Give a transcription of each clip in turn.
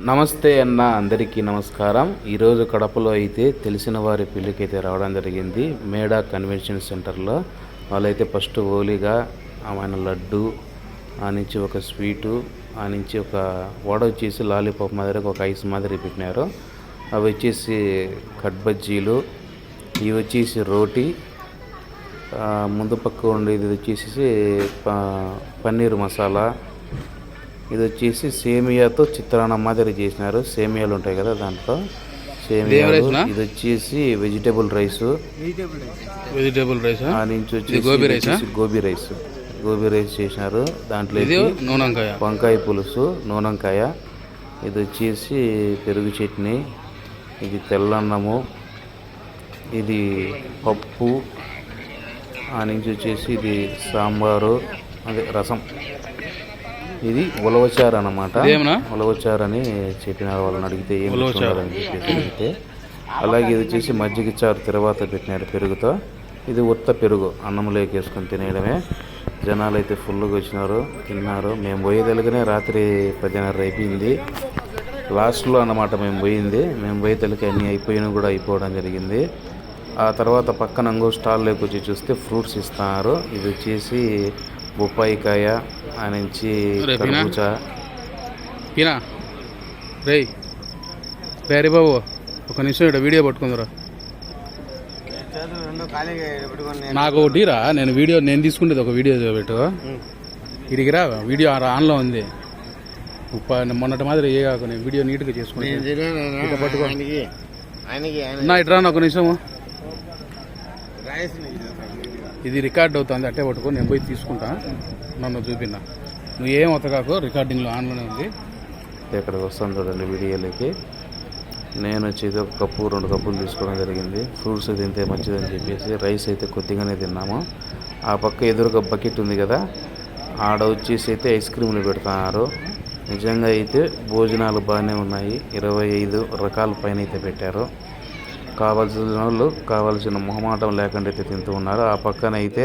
నమస్తే అన్న అందరికీ నమస్కారం. ఈరోజు కడపలో అయితే తెలిసిన వారి పెళ్ళికి అయితే రావడం జరిగింది. మేడా కన్వెన్షన్ సెంటర్లో వాళ్ళైతే ఫస్ట్ ఓలీగా ఆమె లడ్డు ఆ నుంచి ఒక స్వీటు ఆ నుంచి ఒక వడ వచ్చేసి లాలీపాప్ మాదిరి ఒక ఐస్ మాదిరి పెట్టినారు. అవి వచ్చేసి కట్బజ్జీలు ఇవి వచ్చేసి రోటీ ముందు పక్క ఉండేది వచ్చేసి ప- పన్నీర్ మసాలా ఇది వచ్చేసి సేమియాతో చిత్రాన్నం మాదిరి చేసినారు. సేమియాలు ఉంటాయి కదా దాంట్లో. సేమియాలు? ఇది వచ్చేసి వెజిటేబుల్ రైస్. Vegetable rice? ఆ నుంచి వచ్చేసి ఇది గోబీ రైసా? గోబీ రైస్. గోబీ రైస్ చేసినారు. దాంట్లో నూనెంకాయ. వంకాయ పులుసు నూనెంకాయ. ఇది వచ్చేసి పెరుగు చట్నీ. ఇది తెల్లన్నము ఇది పప్పు. ఆ నుంచి వచ్చేసి ఇది సాంబారు. అదే రసం. ఇది ఉలవచారు అన్నమాట. ఇదేమన్నా? ఉలవచారు అని చెప్పినారు వాళ్ళని అడిగితే ఏం. అని చెప్పేసి అడిగితే అలాగే ఇది వచ్చేసి మజ్జిగ చారు తర్వాత పెట్టినారు పెరుగుతో. ఇది ఉత్త పెరుగు అన్నంలోకి వేసుకొని తినేయడమే. జనాలు అయితే ఫుల్గా వచ్చినారు తిన్నారు. మేము పోయేదలుగానే రాత్రి పదిన్నర అయిపోయింది. లాస్ట్లో అన్నమాట మేము పోయింది. మేము పోయేదలకి అన్నీ అయిపోయినా కూడా అయిపోవడం జరిగింది. ఆ తర్వాత పక్కన ఇంకో స్టాల్లోకి వచ్చి చూస్తే ఫ్రూట్స్ ఇస్తున్నారు ఇది వచ్చేసి బొప్పాయికాయ నుంచి? కర్బూజా. పీనా. రేయ్. రే బాబు ఒక నిమిషం ఇక్కడ వీడియో పట్టుకుందరా. నాకు ఒకటి రా నేను వీడియో నేను తీసుకుంటేది ఒక వీడియో పెట్టు. ఇడికి రా వీడియో ఆన్లో ఉంది. ఉప్ప- మొన్నటి మాదిరి ఏ కాకు నేను వీడియో నీట్గా చేసుకుంటాను పట్టుకో. నా ఇటు రా ఒక నిమిషము. ఇది రికార్డ్ అవుతుంది అట్టే పట్టుకో నేను పోయి తీసుకుంటా. నన్ను చూపినా. నువ్వు ఏం కాకు రికార్డింగ్లో ఆన్లోనే ఉంది. ఇక్కడికి వస్తాను చూడండి వీడియోలకి. నేను వచ్చేది ఒక కప్పు రెండు కప్పులు తీసుకోవడం జరిగింది. ఫ్రూట్స్ తింటే మంచిదని చెప్పేసి రైస్ అయితే కొద్దిగానే తిన్నాము. ఆ పక్క ఎదురుగా బకెట్ ఉంది కదా ఆడ వచ్చేసి అయితే ఐస్ క్రీములు పెడుతున్నారు. నిజంగా అయితే భోజనాలు బాగానే ఉన్నాయి. ఇరవై ఐదు రకాల పైన అయితే పెట్టారు. కావాల్సిన వాళ్ళు కావాల్సిన మొహమాటం లేకుండా అయితే తింటూ ఉన్నారు. ఆ పక్కన అయితే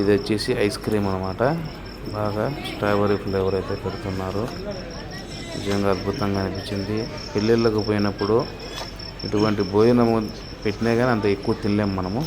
ఇది వచ్చేసి ఐస్ క్రీమ్ అనమాట బాగా స్ట్రాబెర్రీ ఫ్లేవర్ అయితే పెడుతున్నారు. నిజంగా అద్భుతంగా అనిపించింది. పెళ్ళిళ్ళకు పోయినప్పుడు ఇటువంటి భోజనము పెట్టినా కానీ అంత ఎక్కువ తినలేము మనము.